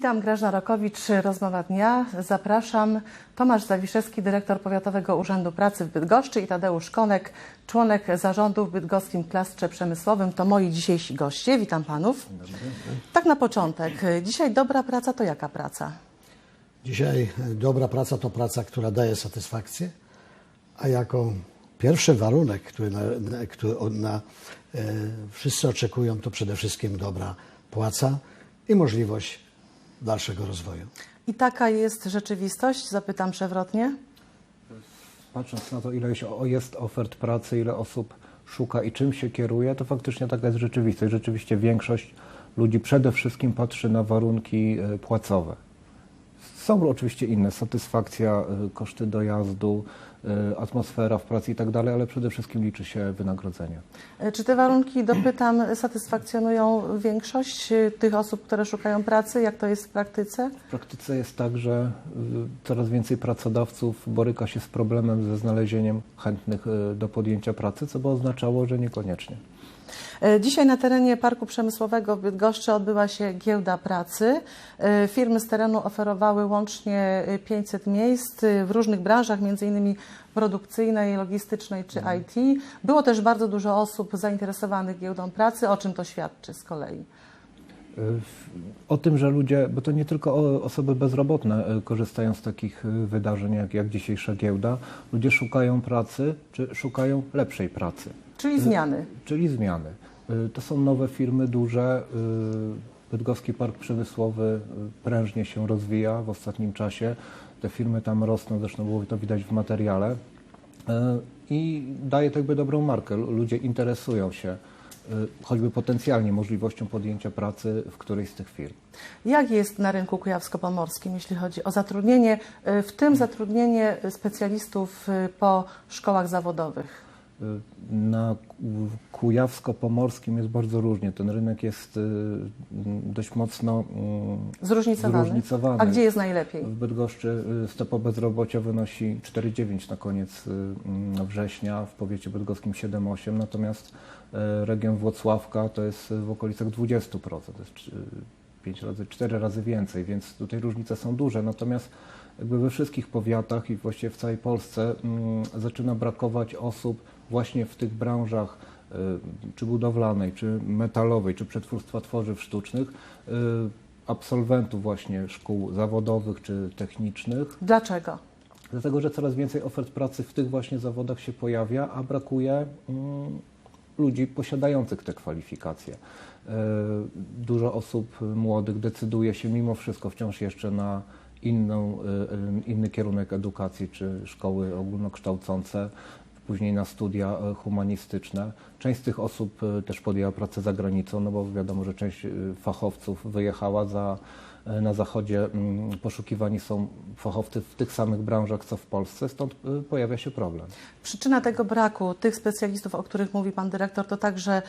Witam, Grażna Rokowicz, Rozmowa Dnia. Zapraszam Tomasz Zawiszewski, dyrektor Powiatowego Urzędu Pracy w Bydgoszczy i Tadeusz Konek, członek zarządu w bydgoskim klastrze przemysłowym. To moi dzisiejsi goście. Witam panów. Tak na początek. Dzisiaj dobra praca to jaka praca? Dzisiaj dobra praca to praca, która daje satysfakcję, a jako pierwszy warunek, który na, na, który na, e, wszyscy oczekują, to przede wszystkim dobra płaca i możliwość dalszego rozwoju. I taka jest rzeczywistość? Zapytam przewrotnie. Patrząc na to, ile jest ofert pracy, ile osób szuka i czym się kieruje, to faktycznie taka jest rzeczywistość. Rzeczywiście większość ludzi przede wszystkim patrzy na warunki e, płacowe. Są oczywiście inne, satysfakcja, y, koszty dojazdu, y, atmosfera w pracy i tak dalej, ale przede wszystkim liczy się wynagrodzenie. E, Czy te warunki, dopytam, satysfakcjonują większość e, tych osób, które szukają pracy? Jak to jest w praktyce? W praktyce jest tak, że y, coraz więcej pracodawców boryka się z problemem ze znalezieniem chętnych do podjęcia pracy, co by oznaczało, że niekoniecznie. E, Dzisiaj na terenie Parku Przemysłowego w Bydgoszczy odbyła się giełda pracy. E, Firmy z terenu oferowały łącznie e, 500 miejsc e, w różnych branżach, innymi produkcyjnej, logistycznej czy IT. Było też bardzo dużo osób zainteresowanych giełdą pracy. O czym to świadczy z kolei? O tym, że ludzie, bo to nie tylko osoby bezrobotne korzystają z takich wydarzeń jak, jak dzisiejsza giełda, ludzie szukają pracy, czy szukają lepszej pracy. Czyli zmiany. Czyli zmiany. Y, To są nowe firmy duże. y, Bydgoski Park Przemysłowy y, prężnie się rozwija w ostatnim czasie. Te firmy tam rosną, zresztą było to widać w materiale. Y, I daje to jakby dobrą markę. Lu- Ludzie interesują się y, choćby potencjalnie możliwością podjęcia pracy w którejś z tych firm. Jak jest na rynku kujawsko-pomorskim, jeśli chodzi o zatrudnienie, w tym zatrudnienie specjalistów po szkołach zawodowych? Na Ku- Kujawsko-Pomorskim jest bardzo różnie. Ten rynek jest y, dość mocno y, Zróżnicowany. Zróżnicowany. A gdzie jest najlepiej? W Bydgoszczy y, stopa bezrobocia wynosi 4,9 na koniec y, mm, września, w powiecie bydgoskim 7,8, natomiast region Włocławka to jest w okolicach 20%, to jest 5 razy, 4 razy więcej, więc tutaj różnice są duże. Natomiast jakby we wszystkich powiatach i właściwie w całej Polsce mm, zaczyna brakować osób właśnie w tych branżach y, czy budowlanej, czy metalowej, czy przetwórstwa tworzyw sztucznych, y, absolwentów właśnie szkół zawodowych czy technicznych, Dlaczego? dlatego że coraz więcej ofert pracy w tych właśnie zawodach się pojawia, a brakuje mm, ludzi posiadających te kwalifikacje. E, Dużo osób młodych decyduje się mimo wszystko wciąż jeszcze na inną, inny kierunek edukacji czy szkoły ogólnokształcące, później na studia e, humanistyczne. Część z tych osób e, też podjęła pracę za granicą, no bo wiadomo, że część e, fachowców wyjechała za, na zachodzie. mm, Poszukiwani są fachowcy w tych samych branżach, co w Polsce, stąd pojawia się problem. Przyczyna tego braku tych specjalistów, o których mówi pan dyrektor, to także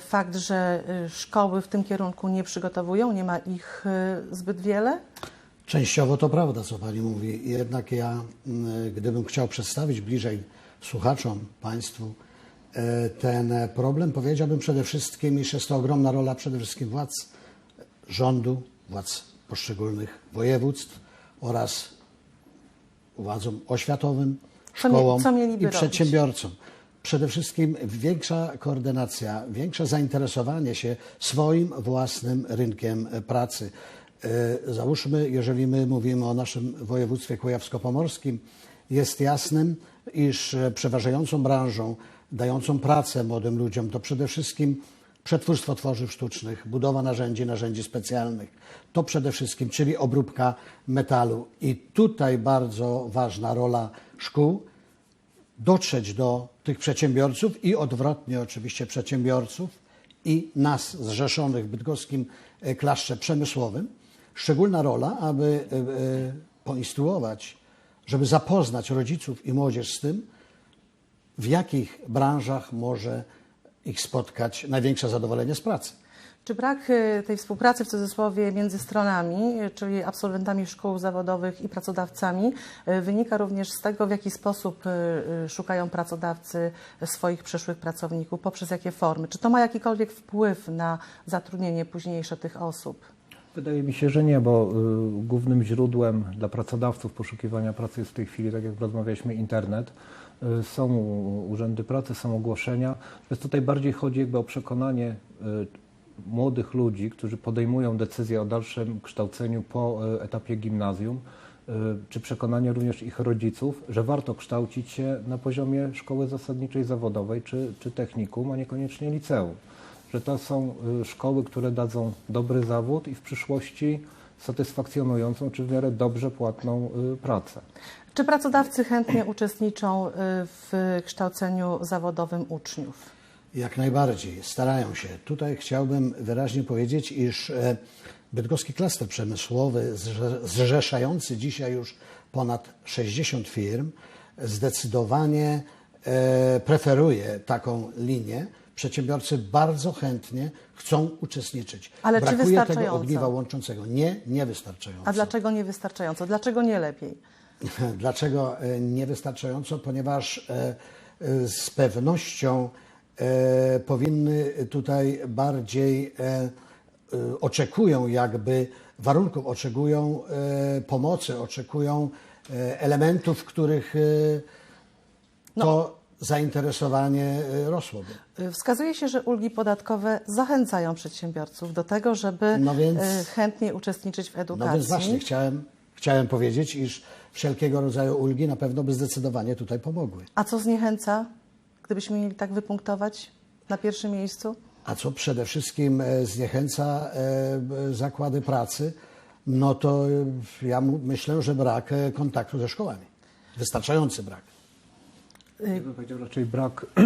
fakt, że szkoły w tym kierunku nie przygotowują, nie ma ich zbyt wiele. Częściowo to prawda, co Pani mówi. Jednak ja, mm, gdybym chciał przedstawić bliżej słuchaczom, Państwu e, ten problem, powiedziałbym przede wszystkim, iż jest to ogromna rola przede wszystkim władz rządu, władz poszczególnych województw oraz władzom oświatowym, Co szkołom co mieliby i robić? przedsiębiorcom. Przede wszystkim większa koordynacja, większe zainteresowanie się swoim własnym rynkiem pracy. E, Załóżmy, jeżeli my mówimy o naszym województwie kujawsko-pomorskim, jest jasnym, iż e, przeważającą branżą dającą pracę młodym ludziom to przede wszystkim przetwórstwo tworzyw sztucznych, budowa narzędzi, narzędzi specjalnych. To przede wszystkim, czyli obróbka metalu. I tutaj bardzo ważna rola szkół, dotrzeć do tych przedsiębiorców i odwrotnie oczywiście przedsiębiorców i nas zrzeszonych w bydgoskim e, klaszcze przemysłowym. Szczególna rola, aby e, poinstruować, żeby zapoznać rodziców i młodzież z tym, w jakich branżach może ich spotkać największe zadowolenie z pracy. Czy brak e, tej współpracy w cudzysłowie między stronami, e, czyli absolwentami szkół zawodowych i pracodawcami, e, wynika również z tego, w jaki sposób szukają pracodawcy swoich przyszłych pracowników, poprzez jakie formy? Czy to ma jakikolwiek wpływ na zatrudnienie późniejsze tych osób? Wydaje mi się, że nie, bo y, głównym źródłem dla pracodawców poszukiwania pracy jest w tej chwili, tak jak rozmawialiśmy, internet. Y, są urzędy pracy, są ogłoszenia. Więc tutaj bardziej chodzi jakby o przekonanie y, młodych ludzi, którzy podejmują decyzję o dalszym kształceniu po etapie gimnazjum, czy przekonanie również ich rodziców, że warto kształcić się na poziomie szkoły zasadniczej zawodowej czy, czy technikum, a niekoniecznie liceum. Że to są y, szkoły, które dadzą dobry zawód i w przyszłości satysfakcjonującą czy w miarę dobrze płatną y, pracę. Czy pracodawcy chętnie uczestniczą y, w kształceniu zawodowym uczniów? Jak najbardziej, starają się. Tutaj chciałbym wyraźnie powiedzieć, iż e, bydgoski klaster przemysłowy, zrze- zrzeszający dzisiaj już ponad 60 firm, zdecydowanie e, preferuje taką linię. Przedsiębiorcy bardzo chętnie chcą uczestniczyć. Ale czy Brakuje tego wystarczająco? ogniwa łączącego. Nie, niewystarczająco. A dlaczego niewystarczająco? Dlaczego nie lepiej? Dlaczego e, niewystarczająco? Ponieważ e, e, z pewnością powinny tutaj bardziej oczekują jakby warunków, oczekują pomocy, oczekują elementów, których e, to zainteresowanie e, rosłoby. Y, Wskazuje się, że ulgi podatkowe zachęcają przedsiębiorców do tego, żeby No więc- y, chętniej uczestniczyć w No edukacji. więc właśnie chciałem, chciałem powiedzieć, iż wszelkiego rodzaju ulgi na pewno by zdecydowanie tutaj pomogły. A co zniechęca, gdybyśmy mieli tak wypunktować na pierwszym miejscu? A co przede wszystkim e, zniechęca e, zakłady pracy, no to e, ja myślę, że brak kontaktu ze szkołami. Wystarczający brak. Ja bym powiedział raczej brak e,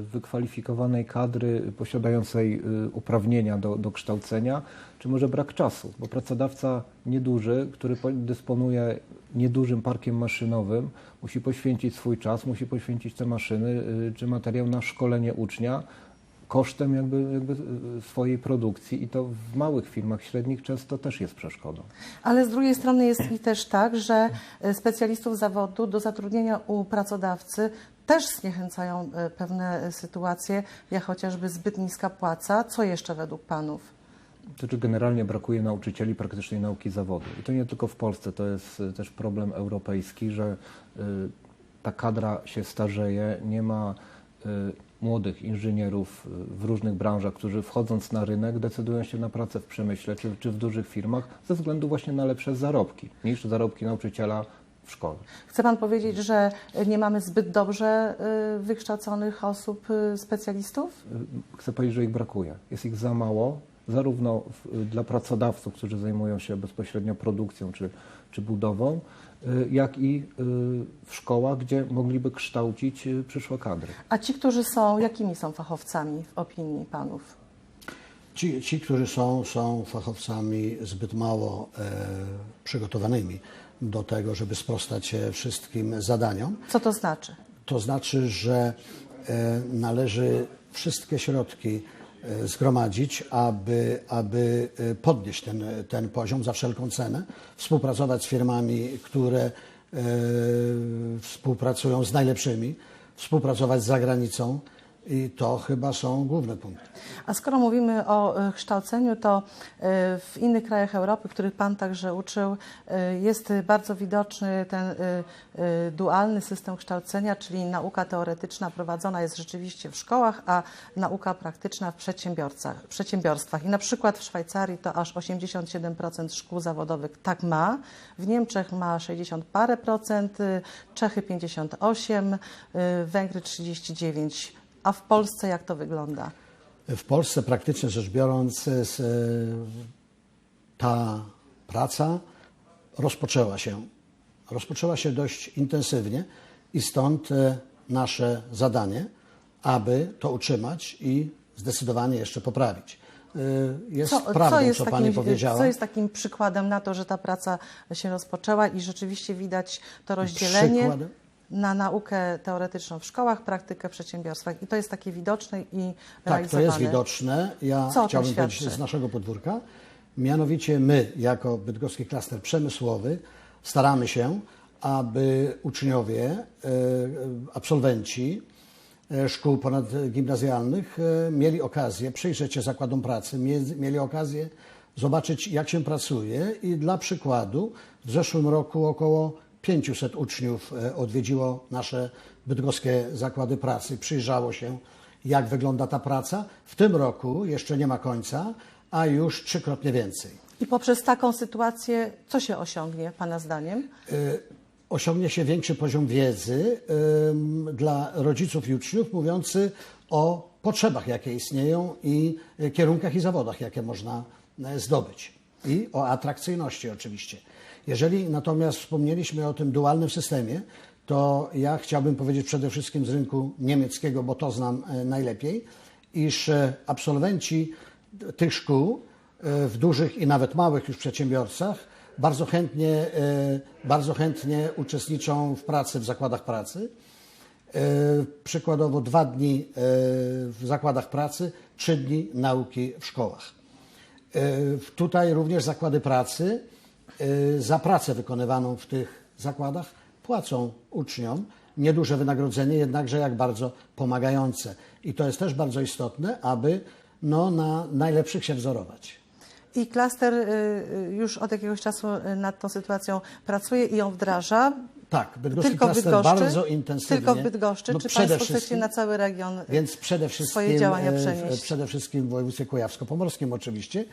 wykwalifikowanej kadry posiadającej e, uprawnienia do, do kształcenia, czy może brak czasu, bo pracodawca nieduży, który po- dysponuje niedużym parkiem maszynowym, musi poświęcić swój czas, musi poświęcić te maszyny e, czy materiał na szkolenie ucznia kosztem jakby, jakby e, swojej produkcji i to w małych firmach średnich często też jest przeszkodą. Ale z drugiej strony jest i też tak, że y, specjalistów zawodu do zatrudnienia u pracodawcy też zniechęcają y, pewne sytuacje, jak chociażby zbyt niska płaca. Co jeszcze według panów? To znaczy generalnie brakuje nauczycieli praktycznej nauki zawodu. I to nie tylko w Polsce, to jest też problem europejski, że ta kadra się starzeje, nie ma młodych inżynierów y, w różnych branżach, którzy wchodząc na rynek decydują się na pracę w przemyśle czy, czy w dużych firmach ze względu właśnie na lepsze zarobki niż zarobki nauczyciela w szkole. Chce pan powiedzieć, że nie mamy zbyt dobrze y, wykształconych osób, y, specjalistów? Chcę powiedzieć, że ich brakuje. Jest ich za mało, zarówno dla pracodawców, którzy zajmują się bezpośrednio produkcją czy, czy budową, y, jak i y, w szkołach, gdzie mogliby kształcić y, przyszłe kadry. A ci, którzy są, jakimi są fachowcami w opinii panów? Ci, ci którzy są, są fachowcami zbyt mało e, przygotowanymi do tego, żeby sprostać się wszystkim zadaniom. Co to znaczy? To znaczy, że e, należy wszystkie środki zgromadzić, aby, aby e, podnieść ten, ten poziom za wszelką cenę, współpracować z firmami, które e, współpracują z najlepszymi, współpracować z zagranicą i to chyba są główne punkty. A skoro mówimy o e, kształceniu, to e, w innych krajach Europy, których Pan także uczył, e, jest bardzo widoczny ten dualny system kształcenia, czyli nauka teoretyczna prowadzona jest rzeczywiście w szkołach, a nauka praktyczna w przedsiębiorcach, przedsiębiorstwach. I na przykład w Szwajcarii to aż 87% szkół zawodowych tak ma, w Niemczech ma 60 parę procent, Czechy 58, e, Węgry 39. A w Polsce jak to wygląda? W Polsce praktycznie rzecz biorąc s- ta praca rozpoczęła się. Rozpoczęła się dość intensywnie i stąd e, nasze zadanie, aby to utrzymać i zdecydowanie jeszcze poprawić. E, Jest prawdą, co, Pani powiedziała. co jest takim przykładem na to, że ta praca się rozpoczęła i rzeczywiście widać to rozdzielenie Przykładem? Na naukę teoretyczną w szkołach, praktykę w przedsiębiorstwach. I to jest takie widoczne i Tak, to realizowane. jest widoczne. Ja Co chciałbym powiedzieć z naszego podwórka. Mianowicie my, jako Bydgoski Klaster Przemysłowy, staramy się, aby uczniowie, e, absolwenci e, szkół ponadgimnazjalnych e, mieli okazję przyjrzeć się zakładom pracy, mie- mieli okazję zobaczyć jak się pracuje i dla przykładu w zeszłym roku około 500 uczniów e, odwiedziło nasze bydgoskie zakłady pracy, przyjrzało się jak wygląda ta praca. W tym roku jeszcze nie ma końca, a już trzykrotnie więcej. I poprzez taką sytuację co się osiągnie Pana zdaniem? osiągnie się większy poziom wiedzy dla rodziców i uczniów, mówiący o potrzebach, jakie istnieją i kierunkach i zawodach, jakie można e, zdobyć. I o atrakcyjności oczywiście. Jeżeli natomiast wspomnieliśmy o tym dualnym systemie, to ja chciałbym powiedzieć przede wszystkim z rynku niemieckiego, bo to znam e, najlepiej, iż e, absolwenci tych szkół e, w dużych i nawet małych już przedsiębiorcach bardzo chętnie, bardzo chętnie uczestniczą w pracy w zakładach pracy. Przykładowo dwa dni w zakładach pracy, trzy dni nauki w szkołach. Tutaj również zakłady pracy za pracę wykonywaną w tych zakładach płacą uczniom nieduże wynagrodzenie, jednakże jak bardzo pomagające. I to jest też bardzo istotne, aby no, na najlepszych się wzorować. I klaster y, y, już od jakiegoś czasu y, nad tą sytuacją pracuje i ją wdraża. Tak, bydgoski Tylko klaster Bydgoszczy? bardzo intensywnie. Tylko w Bydgoszczy? No, Czy Państwo chcecie na cały region? y, Więc przede wszystkim, swoje działania przenieść? przede wszystkim w województwie kujawsko-pomorskim oczywiście.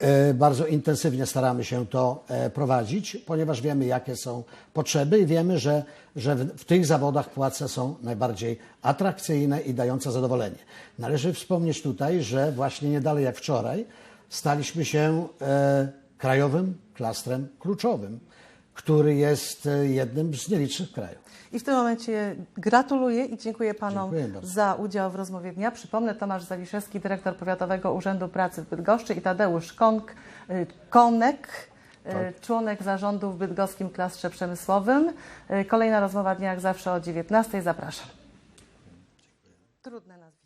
E, Bardzo intensywnie staramy się to e, prowadzić, ponieważ wiemy, jakie są potrzeby i wiemy, że, że w, tych zawodach płace są najbardziej atrakcyjne i dające zadowolenie. Należy wspomnieć tutaj, że właśnie nie dalej jak wczoraj staliśmy się e, krajowym klastrem kluczowym, który jest e, jednym z nielicznych krajów. I w tym momencie gratuluję i dziękuję Panom Dziękuję za udział w rozmowie dnia. Przypomnę, Tomasz Zawiszewski, dyrektor Powiatowego Urzędu Pracy w Bydgoszczy i Tadeusz Kąk, y, Konek, y, Tak. członek zarządu w Bydgoskim Klastrze Przemysłowym. Kolejna rozmowa dnia jak zawsze o 19. Zapraszam. Trudne nazwisko.